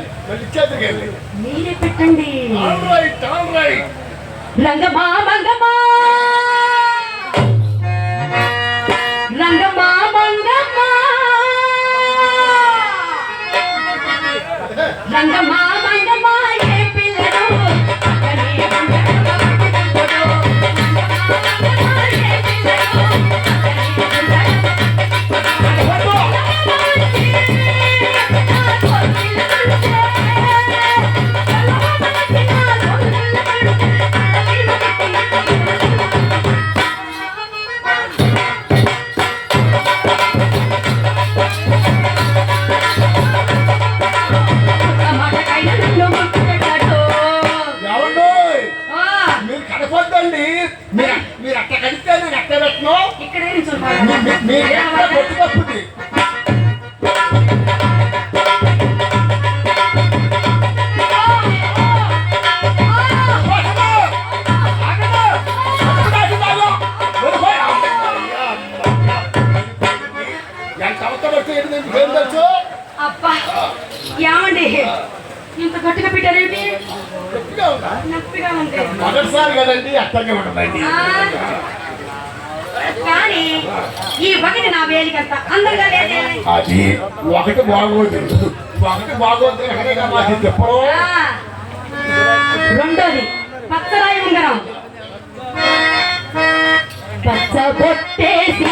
మళ్ళీ చేతికి వెళ్ళి. మీరే పెట్టండి. రంగమా రంగమా. గట్టిగా ఉందా? నొప్పిగా ఉంది మొదటిసారి కదండి అట్టంగా ఉండదండి ఆ. కానీ ఈ ఒకటి నా వేలికంత అందంగా లేదే అది ఒకటి బాగోదు ఒకటి బాగోదు చెప్పరు. రెండోది పచ్చరాయి ఉంగరం పచ్చ పొట్టేసిన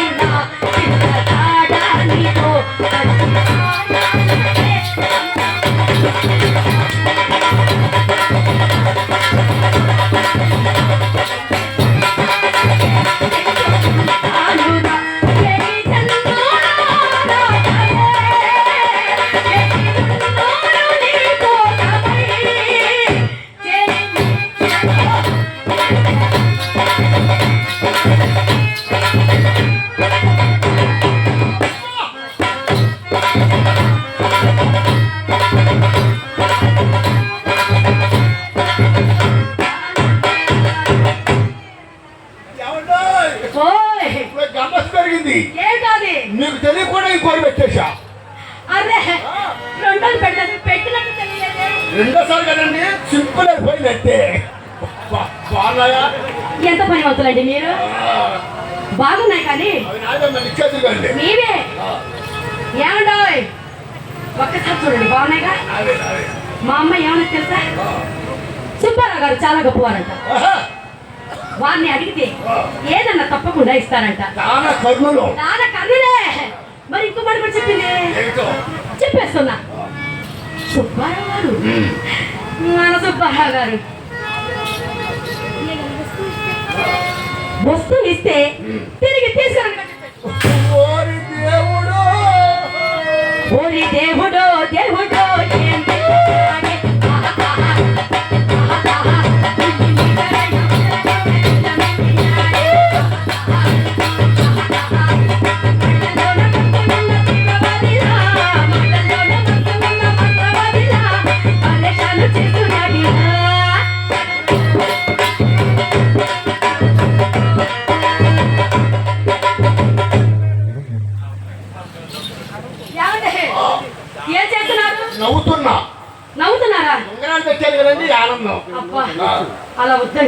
Thank you. బాగున్నాయా? ఎంత పనివంతులండి మీరు? బాగున్నాయి కానీ మీవే. ఏమండోయ్? ఒక్కసారి చూడండి బాగున్నాయిగా? మా అమ్మ ఏమన్నా తెలుసా? సుబ్బారావు గారు చాలా గొప్పవారంట. వారిని అడిగితే ఏదన్నా తప్పకుండా ఇస్తారంట. చాలా కర్ణులు. మరి ఇంకో మాట కూడా చెప్పింది? చెప్పేస్తున్నా. సుబ్బారావు గారు. మన సుబ్బారావు గారు వస్తువు ఇస్తే తిరిగి తీసుకురండి. ఓరి దేవుడు. దేవుడో దేవుడో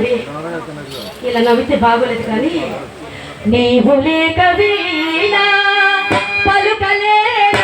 అలా ఇలా నవ్వితే బాగోలేదు కానీ నీవు లేక వీణ పలుకలేనన్నది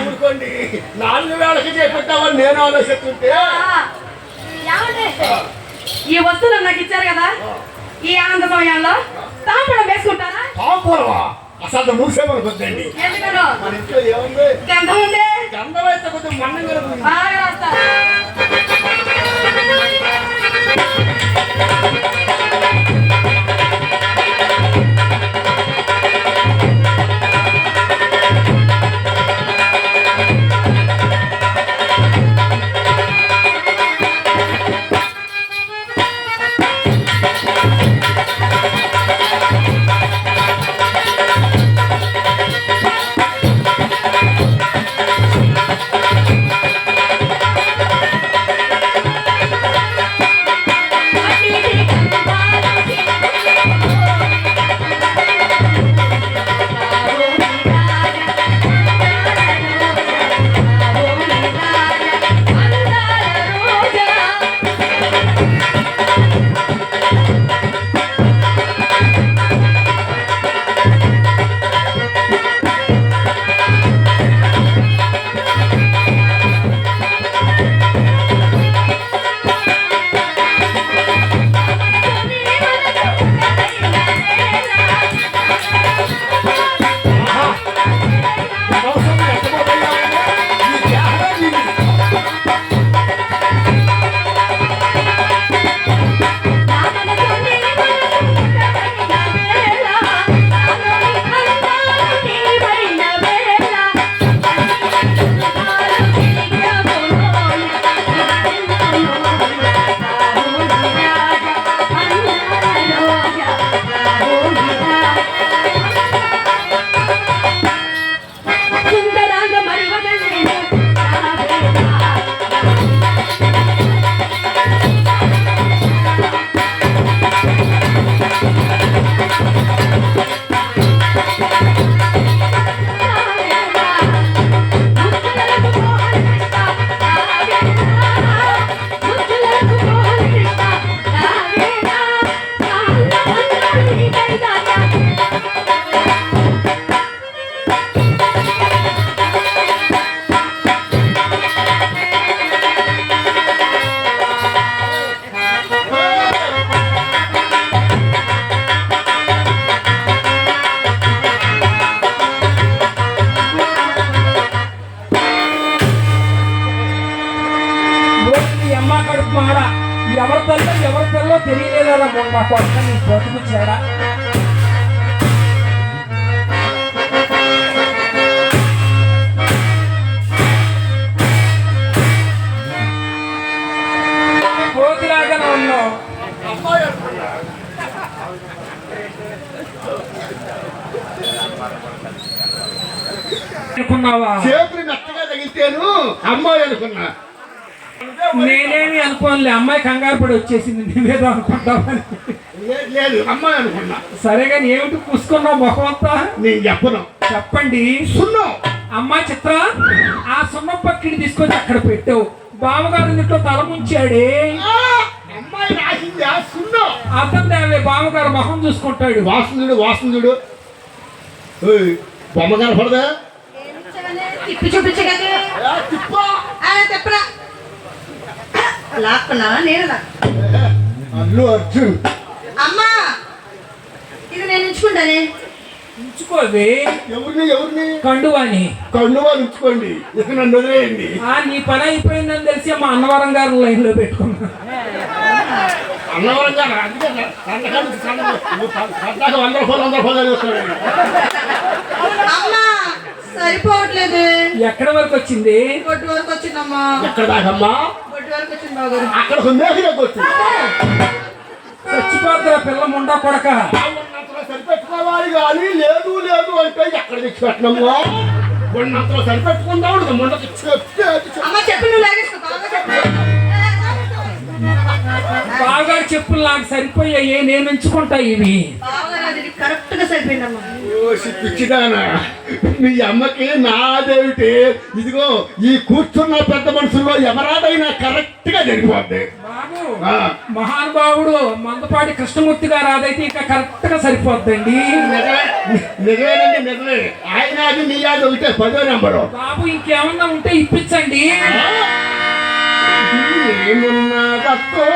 ఊరుకోండి. నాలుగు వేలకి చేపెట్టామని నేను ఆలోచిస్తుంటే? ఈ వస్తువులు నాకు ఇచ్చారు కదా? ఈ ఆనంద సమయంలో తాంపడం వేసుకుంటారా? పాపూరమా అసలు మూసేమని ఎందుకనో? మన ఇంట్లో ఏముంది? గంధం ఉందే. గంధం అయితే. తెలియలేదా మొన్న కొత్త నీ బతుకు చేడ కోతిలాగానే ఉన్నావు. అనుకున్నావా? చేతులు మెత్తగా తగిలితేను అమ్మాయి అనుకున్నా. నేనేమి అనుకోనులే అమ్మాయి కంగారు పడి వచ్చేసింది నువ్వేదో అనుకుంటావని. లే- లేదు అమ్మాయి అనుకున్నా. సరే కానీ ఏమిటి పూసుకున్నావు ముఖం అంతా? నేను చెప్పను. చెప్పండి. సున్నం. అమ్మా చిత్ర ఆ సున్నం పక్కిని తీసుకొచ్చి అక్కడ పెట్టావు. బావగారు ఇంట్లో తల ముంచాడే. అమ్మాయి రాసింది ఆ సున్నం. అతను దేవే బావగారు మొహం చూసుకుంటాడు. వాసనుడు వాసనుడు బొమ్మ కనపడదా? తిప్పి చూపించగలే తిప్పా. అలా చెప్పరా లాక్కున్నావా? నేను అల్లు అర్జున్. అమ్మా! ఇది నేను ఉంచుకుంటానే. ఉంచుకోవే. ఎవరిని ఎవరిని? కండువాని. కండువా ఉంచుకోండి. ఇక నన్ను వదిలేయండి. ఆ నీ పని అయిపోయిందని తెలిసి మా అన్నవరం గారు లైన్లో పెట్టుకున్నా. అన్నవరం గారు అందుకే సంతకానికి సంతకానికి సరిపోవట్లేదు ఎక్కడ వరకు వచ్చింది బొట్టు వరకు వచ్చిందమ్మా ఎక్కడ దాకమ్మా బొట్టు వరకు వచ్చింది బాగారు అక్కడ కొట్టు చచ్చిపోతురా పిల్ల ముండా కొడక సరిపెట్టుకోవాలి కానీ లేదు లేదు అంటే ఎక్కడ తెచ్చి పెట్టినాము ఉన్నంతలో సరిపెట్టుకుందాం ముండకి చెప్పు బాగా చెప్పు బాగా చెప్పులు నాకు సరిపోయాయి నేను ఉంచుకుంటా ఇవి కరెక్ట్గా సరిపోయిందమ్మా పిచ్చిదానా. మీ అమ్మకి నాదేమిటి? ఇదిగో ఈ కూర్చున్న పెద్ద మనుషుల్లో ఎవరాదైనా కరెక్ట్గా జరిగిపోద్ది. బాబు ఆ, మహానుభావుడు మందపాటి కృష్ణమూర్తి గారు అదైతే ఇంకా కరెక్ట్గా సరిపోద్దండి. నిజమే నిజమేనండి నిజమే. ఆయన అది నీ అది ఒకటే పదో నెంబరు. బాబు ఇంకేమన్నా ఉంటే ఇప్పించండి. ఏమున్నదక్కో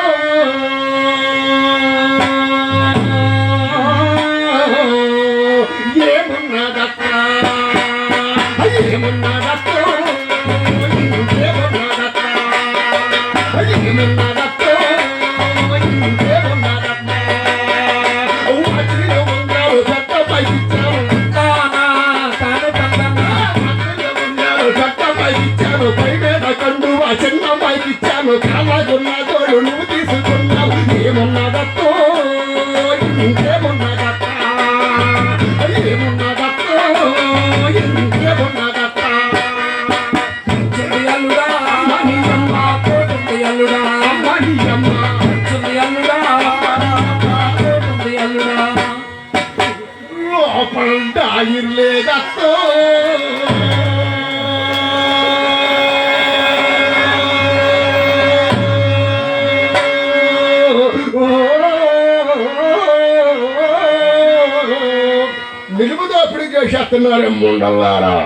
అప్పుడు చేసేస్తున్నారు ముండల్లారా?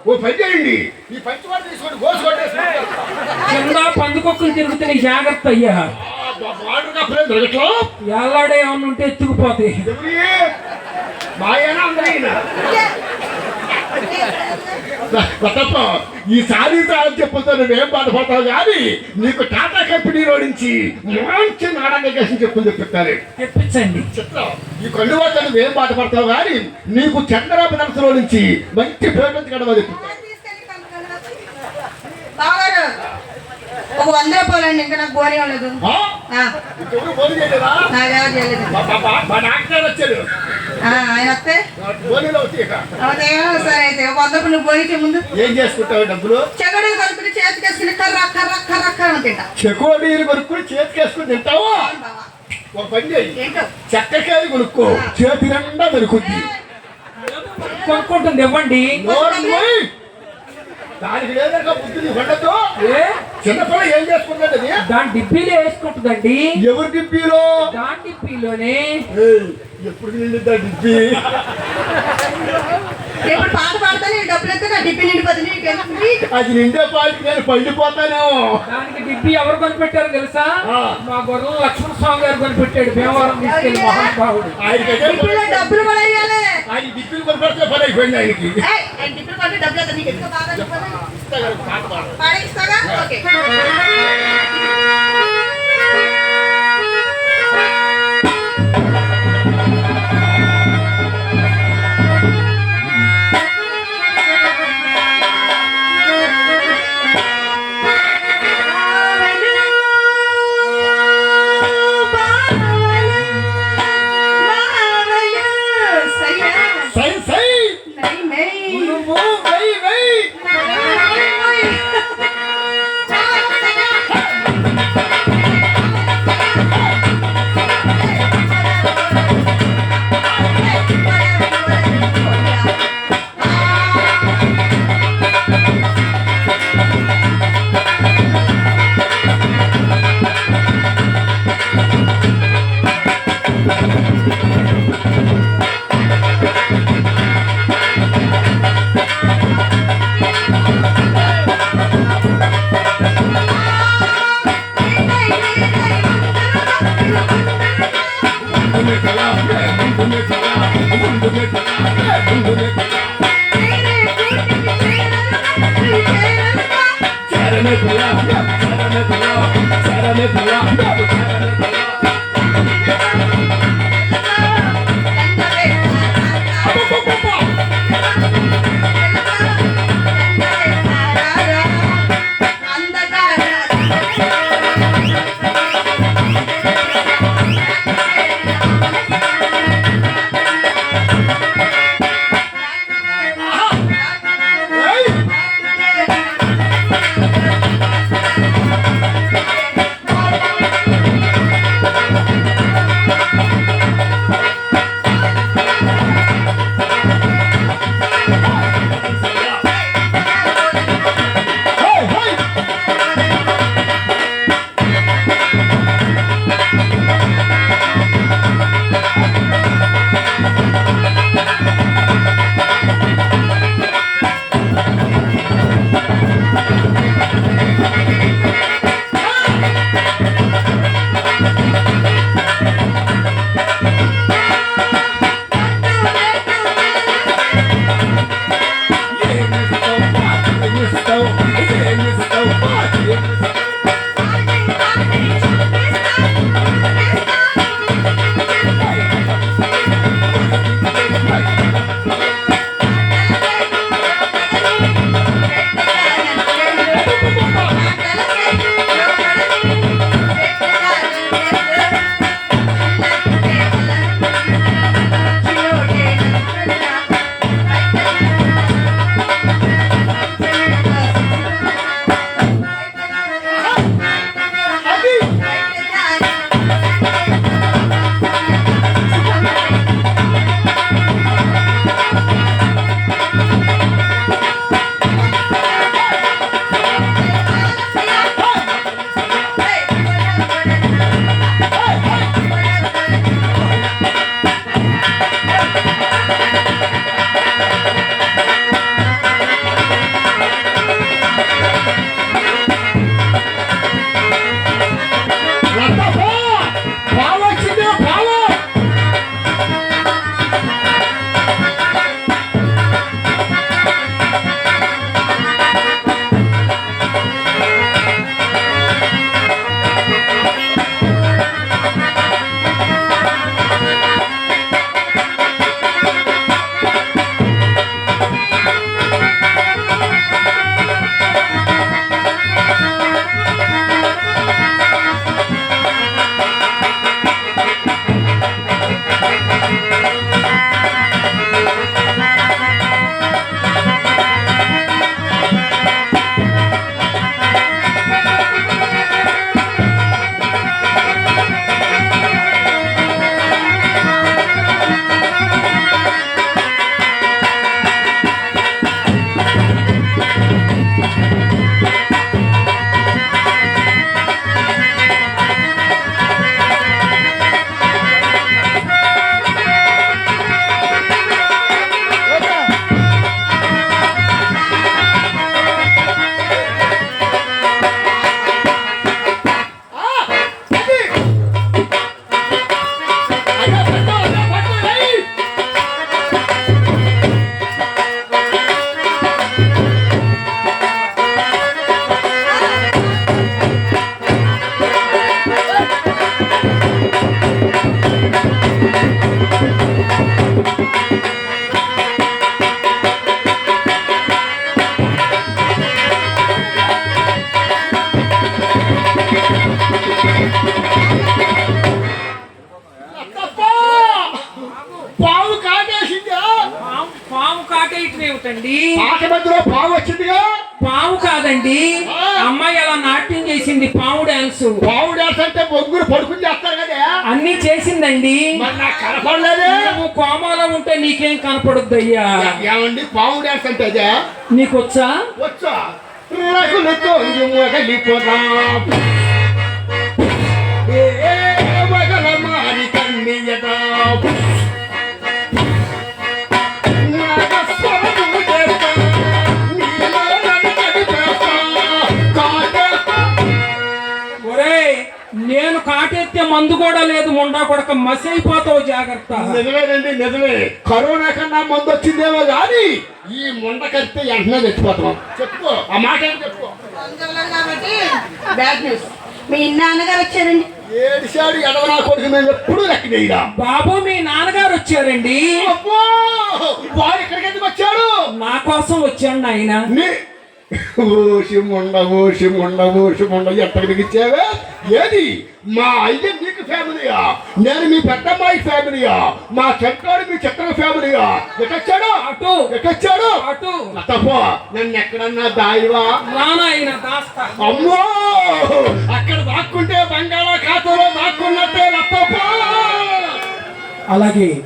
ఓ పని చేయండి. ఈ పంచవాడు తీసుకొని కింద పందుకొక్కులు తిరుగుతున్నాయి జాగ్రత్త అయ్యా. ఎల్లాడే ఏమన్నా ఉంటే ఎత్తుకుపోతాయి ఎవరి బాయేనా కొత్తప్ప ఈ సారీ తాళం చెప్పుతో నువ్వేం బాధపడతావు కానీ నీకు టాటా కంపెనీలో నుంచి మంచి నారాయణ కేసం చెప్పులు తెప్పిస్తారు తెప్పించండి చిత్రం ఈ కళ్ళు వద్ద నువ్వేం బాధపడతావు కానీ నీకు చంద్రబాబు నరసలో నుంచి మంచి నుంచి కడవ తెప్పిస్తారు ఒక వంద రూపాయలండి ఇంకా నాకు గోని ఉండదు ఆయన వస్తే? సరే అయితే ఒక వంద రూపాయలు పోయితే ముందు. ఏం చేసుకుంటావు డబ్బులు? చెగడు కలుపుని చేతికేసుకుని కర్ర కర్ర కర్ర కర్ర తింటా. నీరు కొనుక్కుని చేతికేసుకుని తింటావా. ఒక పని చేయి. ఏంటో? చక్కకాయ కొనుక్కో. చేతి నిండా దొరుకుద్ది కొనుక్కుంటుంది ఇవ్వండి. దానికి బుద్ధి ఉండదు ఏ? చిన్నపిల్ల? దాని డిబ్బీలో వేసుకుంటుందండి. ఎవరి డిబ్బీలో? దాని డిబ్బీలోనే. ఎప్పుడు నిండిద్దా డిబ్బీ? ఇప్పుడు పాట డబ్బులు నా నిండిపోతుంది? అది నిండే పాటికి నేను పండిపోతానేమో దానికి డిబ్బీ ఎవరు కొనిపెట్టారు తెలుసా? ఆ. మా గొర్రెల లక్ష్మణ స్వామి గారు కొనిపెట్టాడు భీమవరం తీసుకెళ్ళి మహానుభావుడు. డబ్బులు కూడా ఇవ్వాలి ఆయన డిబ్బీలు కొనిపెడితే పని అయిపోయింది ఆయనకి. ఏయ్, కొంటే డబ్బులు అయితే నీకు ఎందుకు బాగా చెప్పాలి? ఇస్తా కదా, పాట పాడు. పాడేస్తాగా okay. Set him in the lock. Set him in the lock. కనపడలేదే? నువ్వు కోమాలో ఉంటే నీకేం కనపడుద్దయ్యా? ఏమండి? పావు డాన్స్ అంటే అదే? నీకొచ్చా? వచ్చా? రగులతో మొగలిపోదా ఏ మగల మారి కన్నీయదా మందు కూడా లేదు ముండా కొడక మసి అయిపోతావు జాగ్రత్త నిజమేనండి నిజమే. కరోనా కన్నా మందు వచ్చిందేమో కానీ ఈ ముండ కడితే వెంటనే చచ్చిపోతాం. చెప్పుకో ఆ మాట చెప్పుకో. కాబట్టి బ్యాడ్ న్యూస్. మీ నాన్నగారు వచ్చారండి. ఏడిశాడు ఎడవనా కొడుకు మేము ఎప్పుడు లెక్క చేయరా బాబు మీ నాన్నగారు వచ్చారండి. అబ్బో! వాడు ఇక్కడికి ఎందుకు వచ్చాడు? నా కోసం వచ్చాడు ఆయన నీ ఓషి ముండ ఓషి ముండ ఓషి ముండ ఎక్కడికి దిగిచ్చావే ఏది? మా అయ్య నీకు ఫ్యామిలీయా? నేను మీ పెద్దమ్మాయి ఫ్యామిలీయా? మా చెట్టాడు మీ చిత్ర ఫ్యామిలీయా? ఎటొచ్చాడు? అటు. ఎటొచ్చాడు? అటు. తప్ప నన్ను ఎక్కడన్నా దాయివా? నానాయన దాస్తా. అమ్మో! అక్కడ దాక్కుంటే బంగాళాఖాతంలో దాక్కున్నట్టే అలాగే